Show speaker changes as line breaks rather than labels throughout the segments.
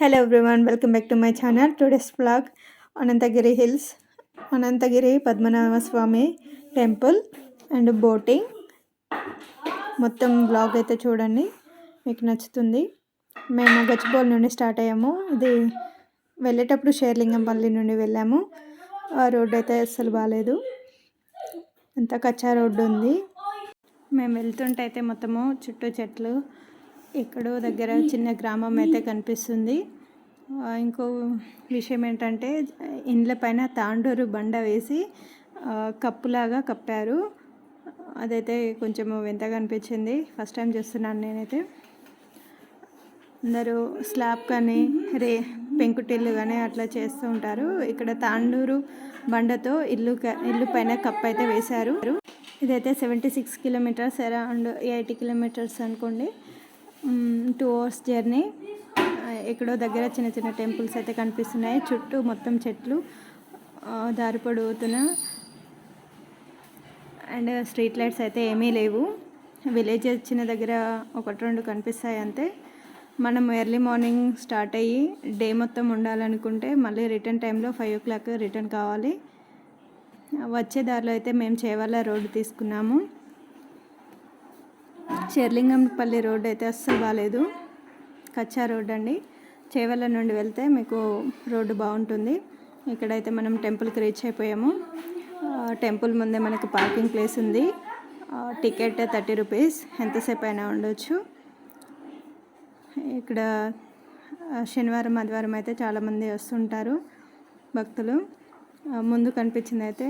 Hello everyone welcome back to my channel today's blog Anantagiri hills Anantagiri Padmanabha Swamy temple and boating మొత్తం blog అయితే చూడండి మీకు నచ్చుతుంది. మేము గచ్చిబౌల్ నుండి స్టార్ట్ అయ్యాము. ఇది వెళ్ళేటప్పుడు షేర్లింగంపల్లి నుండి వెళ్ళాము. ఆ రోడ్డు అయితే అస్సలు బాగాలేదు అంతా కచ్చా రోడ్డు ఉంది. మేము వెళ్తుంటే అయితే మొత్తము చుట్టూ చెట్లు ఎక్కడో దగ్గర చిన్న గ్రామం అయితే కనిపిస్తుంది. ఇంకో విషయం ఏంటంటే ఇండ్ల పైన తాండూరు బండ వేసి కప్పులాగా కప్పారు. అదైతే కొంచెం వింతగా అనిపించింది. ఫస్ట్ టైం చూస్తున్నాను నేనైతే. అందరూ స్లాబ్ కానీ రే పెంకుటిల్లు కానీ అట్లా చేస్తూ ఉంటారు. ఇక్కడ తాండూరు బండతో ఇల్లు ఇల్లు పైన కప్ అయితే వేశారు. ఇదైతే seventy six kilometres around eighty kilometres అనుకోండి. టూ అవర్స్ జర్నీ ఎక్కడో దగ్గర చిన్న చిన్న టెంపుల్స్ అయితే కనిపిస్తున్నాయి. చుట్టూ మొత్తం చెట్లు దారి పొడుగుతున్న అండ్ స్ట్రీట్ లైట్స్ అయితే ఏమీ లేవు. విలేజ్ వచ్చిన దగ్గర ఒకటి రెండు కనిపిస్తాయి అంతే. మనం ఎర్లీ మార్నింగ్ స్టార్ట్ అయ్యి డే మొత్తం ఉండాలనుకుంటే మళ్ళీ రిటర్న్ టైంలో ఫైవ్ ఓ క్లాక్ రిటర్న్ కావాలి. వచ్చే దారిలో అయితే మేము చేవల్ల రోడ్డు తీసుకున్నాము. చెర్లింగంపల్లి రోడ్ అయితే అస్సలు బాగాలేదు కచ్చా రోడ్ అండి. చేవల్ల నుండి వెళ్తే మీకు రోడ్డు బాగుంటుంది. ఇక్కడైతే మనం టెంపుల్కి రీచ్ అయిపోయాము. టెంపుల్ ముందే మనకు పార్కింగ్ ప్లేస్ ఉంది. Ticket thirty rupees. ఎంతసేపు అయినా ఉండొచ్చు. ఇక్కడ శనివారం ఆదివారం అయితే చాలామంది వస్తుంటారు భక్తులు. ముందు కనిపించింది అయితే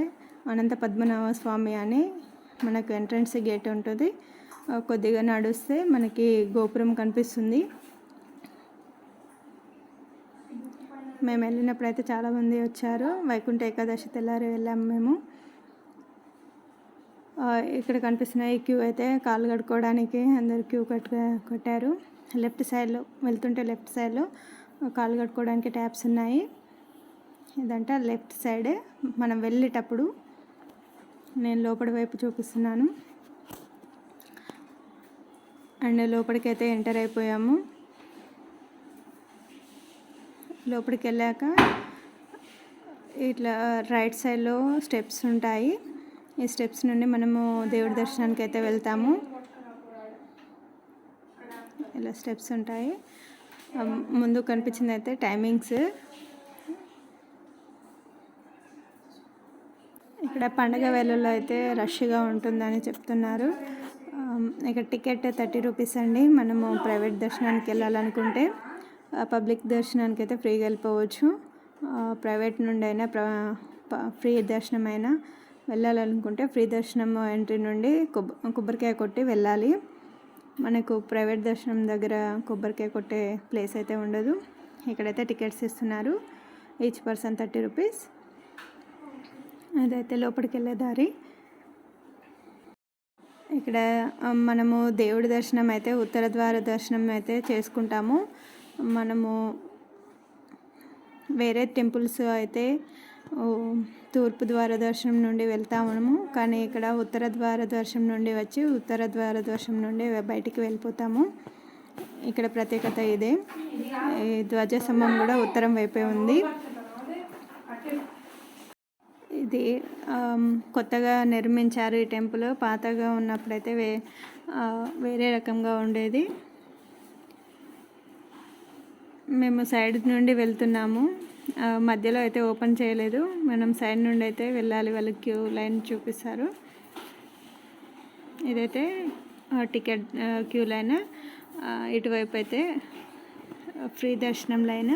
అనంత పద్మనాభ స్వామి అని మనకు ఎంట్రన్స్ గేట్ ఉంటుంది. కొద్దిగా నడుస్తే మనకి గోపురం కనిపిస్తుంది. మేము వెళ్ళినప్పుడు అయితే చాలామంది వచ్చారు. వైకుంఠ ఏకాదశి తెల్లారి వెళ్ళాము మేము. ఇక్కడ కనిపిస్తున్న ఈ క్యూ అయితే కాలు కడుక్కోవడానికి అందరు క్యూ కట్ కట్టారు. లెఫ్ట్ సైడ్లో వెళ్తుంటే లెఫ్ట్ సైడ్లో కాలు కట్టుకోవడానికి ట్యాప్స్ ఉన్నాయి. ఇదంటే లెఫ్ట్ సైడే. మనం వెళ్ళేటప్పుడు నేను లోపల వైపు చూపిస్తున్నాను. అండ్ లోపలికైతే ఎంటర్ అయిపోయాము. లోపలికి వెళ్ళాక ఇట్లా రైట్ సైడ్లో స్టెప్స్ ఉంటాయి. ఈ స్టెప్స్ నుండి మనము దేవుడి దర్శనానికి అయితే వెళ్తాము. ఇలా స్టెప్స్ ఉంటాయి. ముందు కనిపించింది అయితే టైమింగ్స్. ఇక్కడ పండగ వేళల్లో అయితే రష్గా ఉంటుందని చెప్తున్నారు. ఇక్కడ టికెట్ థర్టీ రూపీస్ అండి. మనము ప్రైవేట్ దర్శనానికి వెళ్ళాలనుకుంటే పబ్లిక్ దర్శనానికి అయితే ఫ్రీగా వెళ్ళిపోవచ్చు. ప్రైవేట్ నుండి అయినా ఫ్రీ దర్శనం అయినా వెళ్ళాలనుకుంటే ఫ్రీ దర్శనం ఎంట్రీ నుండి కొబ్బరికాయ కొట్టి వెళ్ళాలి. మనకు ప్రైవేట్ దర్శనం దగ్గర కొబ్బరికాయ కొట్టే ప్లేస్ అయితే ఉండదు. ఇక్కడైతే టికెట్స్ ఇస్తున్నారు. Each person thirty rupees. అదైతే లోపలికి వెళ్ళే దారి. ఇక్కడ మనము దేవుడి దర్శనం అయితే ఉత్తర ద్వార దర్శనం అయితే చేసుకుంటాము. మనము వేరే టెంపుల్స్ అయితే తూర్పు ద్వార దర్శనం నుండి వెళ్తాము. కానీ ఇక్కడ ఉత్తర ద్వార దర్శనం నుండి వచ్చి ఉత్తర ద్వార దర్శనం నుండి బయటికి వెళ్ళిపోతాము. ఇక్కడ ప్రత్యేకత ఇదే. ధ్వజస్తంభం కూడా ఉత్తరం వైపే ఉంది ఇది కొత్తగా నిర్మించారు ఈ టెంపుల్. పాతగా ఉన్నప్పుడైతే వే వేరే రకంగా ఉండేది. మేము సైడ్ నుండి వెళ్తున్నాము. మధ్యలో అయితే ఓపెన్ చేయలేదు. మనం సైడ్ నుండి అయితే వెళ్ళాలి. వాళ్ళకి క్యూ లైన్ చూపిస్తారు. ఇదైతే టికెట్ క్యూ లైన్. ఇటువైపు అయితే ఫ్రీ దర్శనం లైన్.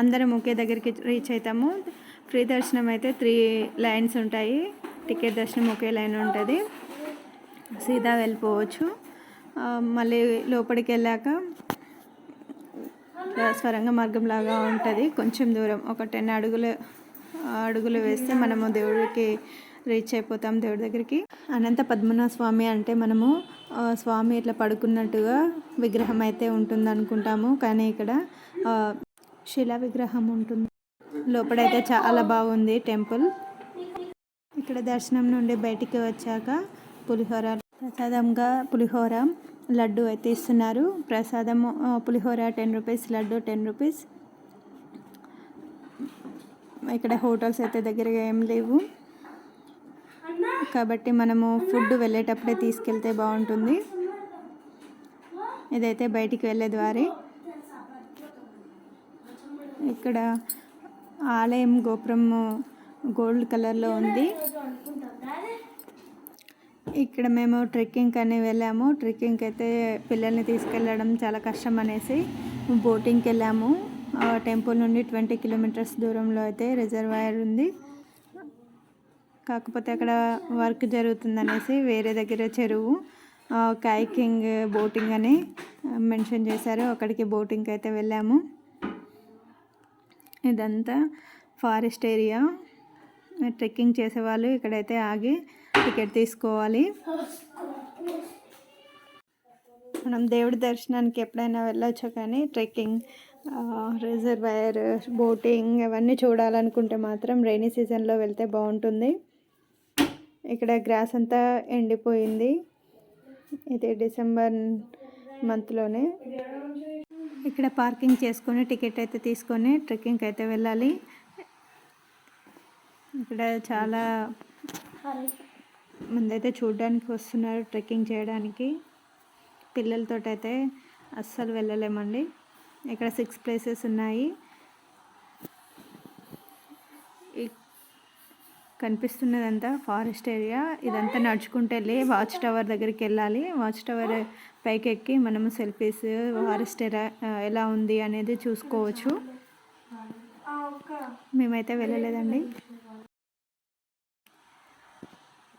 అందరం ఒకే దగ్గరికి రీచ్ అవుతాము. ఫ్రీ దర్శనం అయితే త్రీ లైన్స్ ఉంటాయి. టికెట్ దర్శనం ఒకే లైన్ ఉంటుంది. సీదా వెళ్ళిపోవచ్చు. మళ్ళీ లోపలికి వెళ్ళాక స్వరంగ మార్గం లాగా ఉంటుంది. కొంచెం దూరం ఒక టెన్ అడుగులు అడుగులు వేస్తే మనము దేవుడికి రీచ్ అయిపోతాం దేవుడి దగ్గరికి. అనంత పద్మనాభ స్వామి అంటే మనము స్వామి ఇట్లా పడుకున్నట్టుగా విగ్రహం అయితే ఉంటుంది అనుకుంటాము కానీ ఇక్కడ శిలా విగ్రహం ఉంటుంది. లోపలైతే చాలా బాగుంది టెంపుల్. ఇక్కడ దర్శనం నుండి బయటికి వచ్చాక పులిహోర ప్రసాదంగా పులిహోర లడ్డు అయితే ఇస్తున్నారు. ప్రసాదము పులిహోర ten rupees laddu ten rupees. ఇక్కడ హోటల్స్ అయితే దగ్గరగా ఏం లేవు. కాబట్టి మనము ఫుడ్ వెళ్ళేటప్పుడే తీసుకెళ్తే బాగుంటుంది. ఇదైతే బయటికి వెళ్ళే ద్వారి. ఇక్కడ ఆలయం గోపురం గోల్డ్ కలర్లో ఉంది. ఇక్కడ మేము ట్రెక్కింగ్ అని వెళ్ళాము. ట్రెక్కింగ్కి అయితే పిల్లల్ని తీసుకెళ్ళడం చాలా కష్టం అనేసి బోటింగ్కి వెళ్ళాము. ఆ టెంపుల్ నుండి ట్వంటీ కిలోమీటర్స్ దూరంలో అయితే రిజర్వాయర్ ఉంది. కాకపోతే అక్కడ వర్క్ జరుగుతుందనేసి వేరే దగ్గర చెరువు కైకింగ్ బోటింగ్ అని మెన్షన్ చేశారు. అక్కడికి బోటింగ్కి అయితే వెళ్ళాము. ఇదంతా ఫారెస్ట్ ఏరియా. ట్రెక్కింగ్ చేసేవాళ్ళు ఇక్కడైతే ఆగి టికెట్ తీసుకోవాలి. మనం దేవుడి దర్శనానికి ఎప్పుడైనా వెళ్ళొచ్చు కానీ ట్రెక్కింగ్ రిజర్వాయర్ బోటింగ్ అవన్నీ చూడాలనుకుంటే మాత్రం రైనీ సీజన్లో వెళ్తే బాగుంటుంది. ఇక్కడ గ్రాస్ అంతా ఎండిపోయింది. ఇది డిసెంబర్ మంత్లోనే. ఇక్కడ పార్కింగ్ చేసుకొని టికెట్ అయితే తీసుకొని ట్రెక్కింగ్కి అయితే వెళ్ళాలి. ఇక్కడ చాలా మంది అయితే చూడడానికి వస్తున్నారు ట్రెక్కింగ్ చేయడానికి. పిల్లలతో అయితే అస్సలు వెళ్ళలేమండి. ఇక్కడ సిక్స్ ప్లేసెస్ ఉన్నాయి ఈ- కనిపిస్తున్నదంతా ఫారెస్ట్ ఏరియా. ఇదంతా నడుచుకుంటూ వెళ్ళి వాచ్ టవర్ దగ్గరికి వెళ్ళాలి. వాచ్ టవర్ పైకి ఎక్కి మనము సెల్ఫీస్ ఫారెస్ట్ ఏరియా ఎలా ఉంది అనేది చూసుకోవచ్చు. మేమైతే వెళ్ళలేదండి.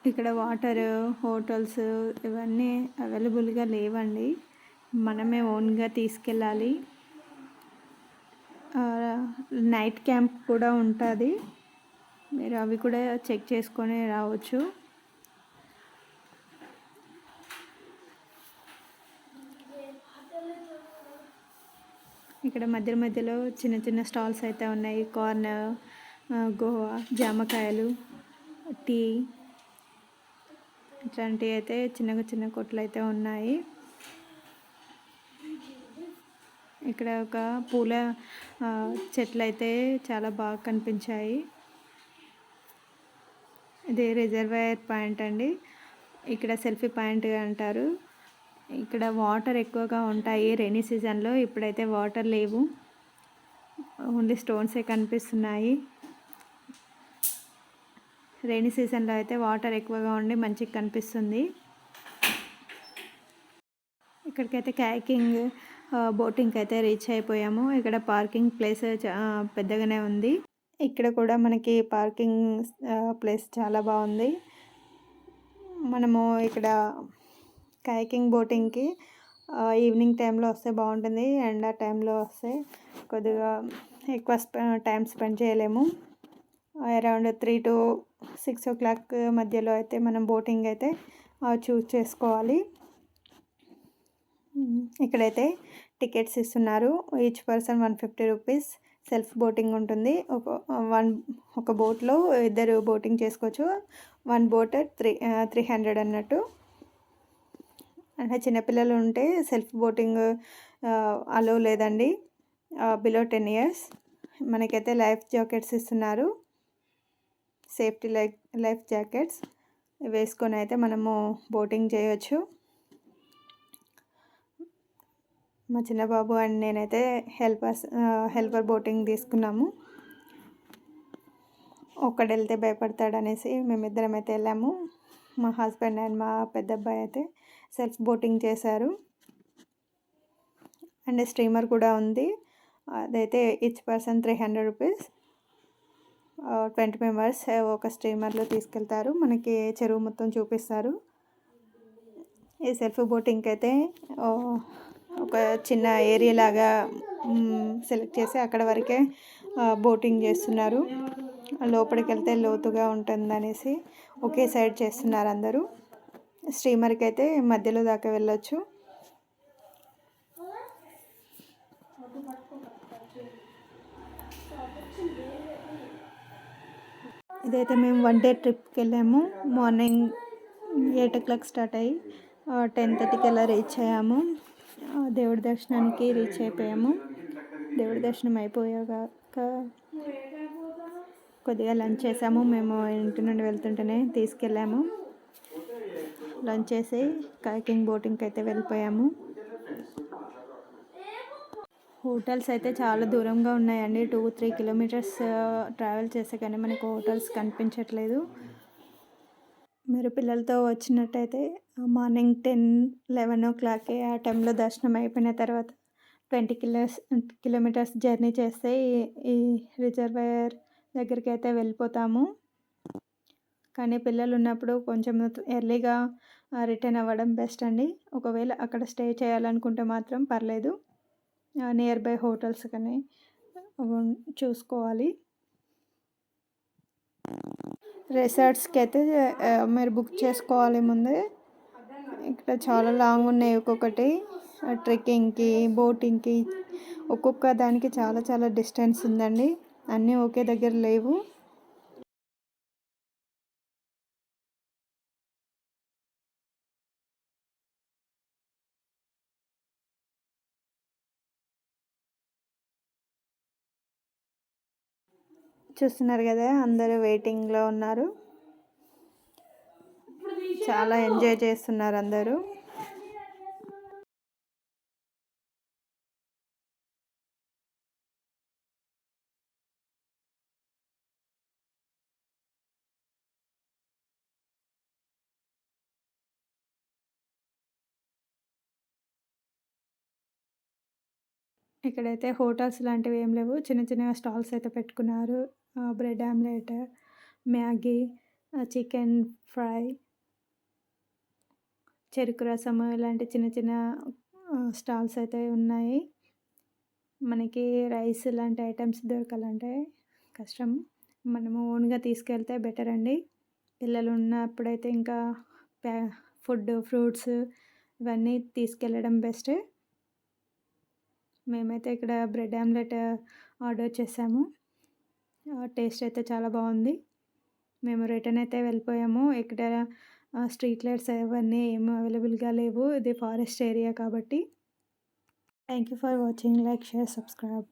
ఇక్కడ వాటర్ హోటల్స్ ఇవన్నీ అవైలబుల్గా లేవండి. మనమే ఓన్గా తీసుకెళ్ళాలి. నైట్ క్యాంప్ కూడా ఉంటుంది. మీరు అవి కూడా చెక్ చేసుకొని రావచ్చు. ఇక్కడ మధ్య మధ్యలో చిన్న చిన్న స్టాల్స్ అయితే ఉన్నాయి. కార్న్ గోవా జామకాయలు టీ ఇట్లాంటివి అయితే చిన్న చిన్న కొట్లు అయితే ఉన్నాయి. ఇక్కడ ఒక పూల చెట్లు అయితే చాలా బాగా కనిపించాయి. ఇది రిజర్వాయర్ పాయింట్ అండి. ఇక్కడ సెల్ఫీ పాయింట్ అంటారు. ఇక్కడ వాటర్ ఎక్కువగా ఉంటాయి రెయినీ సీజన్లో. ఇప్పుడైతే వాటర్ లేవు. ఓన్లీ స్టోన్సే కనిపిస్తున్నాయి. రెయినీ సీజన్లో అయితే వాటర్ ఎక్కువగా ఉండి మంచిగా కనిపిస్తుంది. ఇక్కడికైతే క్యాకింగ్ బోటింగ్కి అయితే రీచ్ అయిపోయాము. ఇక్కడ పార్కింగ్ ప్లేస్ చా- పెద్దగానే ఉంది. ఇక్కడ కూడా మనకి పార్కింగ్ ప్లేస్ చాలా బాగుంది. మనము ఇక్కడ కైకింగ్ బోటింగ్కి ఈవినింగ్ టైంలో వస్తే బాగుంటుంది ఎండ టైంలో వస్తే కొద్దిగా ఎక్కువ టైం స్పెండ్ చేయలేము. Around three to six o'clock మధ్యలో అయితే మనం బోటింగ్ అయితే చూస్ చేసుకోవాలి. ఇక్కడైతే టికెట్స్ ఇస్తున్నారు each person one fifty rupees. Self boating ఉంటుంది. ఒక వన్ ఒక బోట్లో ఇద్దరు బోటింగ్ చేసుకోవచ్చు. One boat three three hundred అన్నట్టు. అంటే చిన్నపిల్లలు ఉంటే సెల్ఫ్ బోటింగ్ అలో లేదండి. Below ten years. మనకైతే లైఫ్ జాకెట్స్ ఇస్తున్నారు. Safety life life jackets. వేసుకొని అయితే మనము బోటింగ్ చేయొచ్చు. మా చిన్నబాబు అండ్ నేనైతే హెల్పర్స్ హెల్పర్ బోటింగ్ తీసుకున్నాము. ఒక్కడు వెళ్తే భయపడతాడు అనేసి మేమిద్దరం అయితే వెళ్ళాము. మా హస్బెండ్ అండ్ మా పెద్ద అబ్బాయి అయితే సెల్ఫ్ బోటింగ్ చేశారు. అండ్ స్టీమర్ కూడా ఉంది. అదైతే each person three hundred rupees. Twenty members ఒక స్టీమర్లో తీసుకెళ్తారు. మనకి చెరువు మొత్తం చూపిస్తారు. ఈ సెల్ఫ్ బోటింగ్కి అయితే ఒక చిన్న ఏరియా లాగా సెలెక్ట్ చేసి అక్కడ వరకే బోటింగ్ చేస్తున్నారు. లోపలికి వెళ్తే లోతుగా ఉంటుంది అనేసి ఒకే సైడ్ చేస్తున్నారు అందరూ. స్టీమర్కి అయితే మధ్యలో దాకా వెళ్ళొచ్చు. ఇదైతే మేము వన్ డే ట్రిప్కి వెళ్ళాము morning eight o'clock start అయ్యి టెన్ థర్టీకి అలా రీచ్ అయ్యాము. దేవుడి దర్శనానికి రీచ్ అయిపోయాము. దేవుడి దర్శనం అయిపోయాక కొద్దిగా లంచ్ చేసాము. మేము ఇంటి నుండి వెళ్తుంటేనే తీసుకెళ్ళాము. లంచ్ చేసి కైకింగ్ బోటింగ్కి అయితే వెళ్ళిపోయాము. హోటల్స్ అయితే చాలా దూరంగా ఉన్నాయండి. టూ త్రీ కిలోమీటర్స్ ట్రావెల్ చేసే కానీ మనకు హోటల్స్ కనిపించట్లేదు. మీరు పిల్లలతో వచ్చినట్టయితే మార్నింగ్ టెన్ లెవెన్ ఓ క్లాక్కి ఆ టైంలో దర్శనం అయిపోయిన తర్వాత ట్వంటీ కిలోస్ కిలోమీటర్స్ జర్నీ చేస్తే ఈ రిజర్వాయర్ దగ్గరికి అయితే వెళ్ళిపోతాము. కానీ పిల్లలు ఉన్నప్పుడు కొంచెం ఎర్లీగా రిటర్న్ అవ్వడం బెస్ట్ అండి. ఒకవేళ అక్కడ స్టే చేయాలనుకుంటే మాత్రం పర్లేదు. నియర్ బై హోటల్స్ కానీ చూసుకోవాలి. రిసార్ట్స్కి అయితే మీరు బుక్ చేసుకోవాలి ముందే. ఇక్కడ చాలా లాంగ్ ఉన్నాయి ఒక్కొక్కటి. ట్రెక్కింగ్కి బోటింగ్కి ఒక్కొక్క దానికి చాలా చాలా డిస్టెన్స్ ఉందండి. అన్నీ ఒకే దగ్గర లేవు. చూస్తున్నారు కదా అందరూ వెయిటింగ్లో ఉన్నారు. చాలా ఎంజాయ్ చేస్తున్నారు అందరూ. ఇక్కడైతే హోటల్స్ లాంటివి ఏం లేవు. చిన్న చిన్న స్టాల్స్ అయితే పెట్టుకున్నారు. Bread omelette Maggi chicken fry చెరుకు రసం ఇలాంటి చిన్న చిన్న స్టాల్స్ అయితే ఉన్నాయి. మనకి రైస్ ఇలాంటి ఐటమ్స్ దొరకాలంటే కష్టం. మనము ఓన్గా తీసుకెళ్తే బెటర్ అండి. పిల్లలు ఉన్నప్పుడైతే ఇంకా ఫుడ్ ఫ్రూట్స్ ఇవన్నీ తీసుకెళ్ళడం బెస్ట్. మేమైతే ఇక్కడ బ్రెడ్ ఆమ్లెట్ ఆర్డర్ చేసాము. టేస్ట్ అయితే చాలా బాగుంది. మేము రిటర్న్ అయితే వెళ్ళిపోయాము. ఇక్కడ స్ట్రీట్ లైట్స్ అవన్నీ ఏమీ అవైలబుల్గా లేవు. ఇది ఫారెస్ట్ ఏరియా కాబట్టి. Thank you for watching. Like share subscribe.